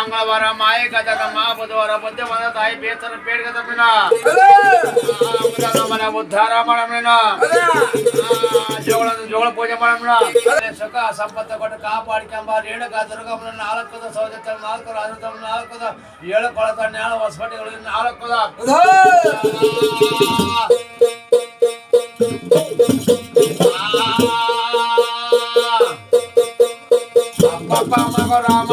మంగళవార మాయ కథక మా బుధవార బుద్ధి వంద తాయి పేచన పేడు కదపిన మన ఉద్ధార మనమిన జోగులను జోగుల పూజ మనమిన సుఖ సంపత్తి కొట్టు కాపాడికంబ రేణుక దుర్గమున నాలుగు కథ సౌజత్యం నాలుగు రాజతం నాలుగు కథ ఏడు కొడత నేల వసపటి నాలుగు కథ రామ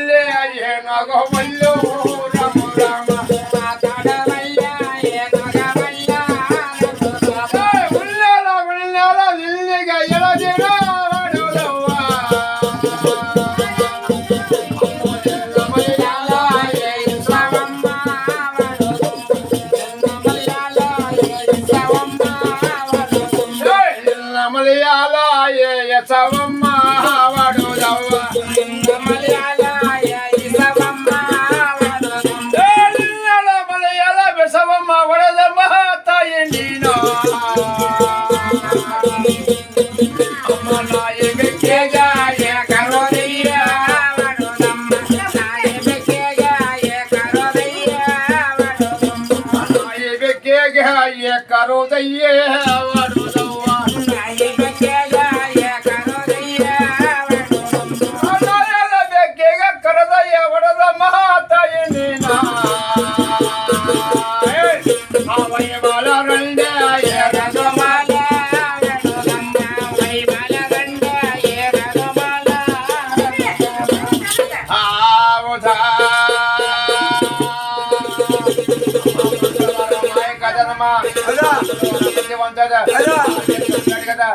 వల్లే అయ్యే నగ వల్లో రామ రామ. ఉల్లేలా ఉల్లేలా ఇల్లిగా ఎలా చేయడం yeah, కదా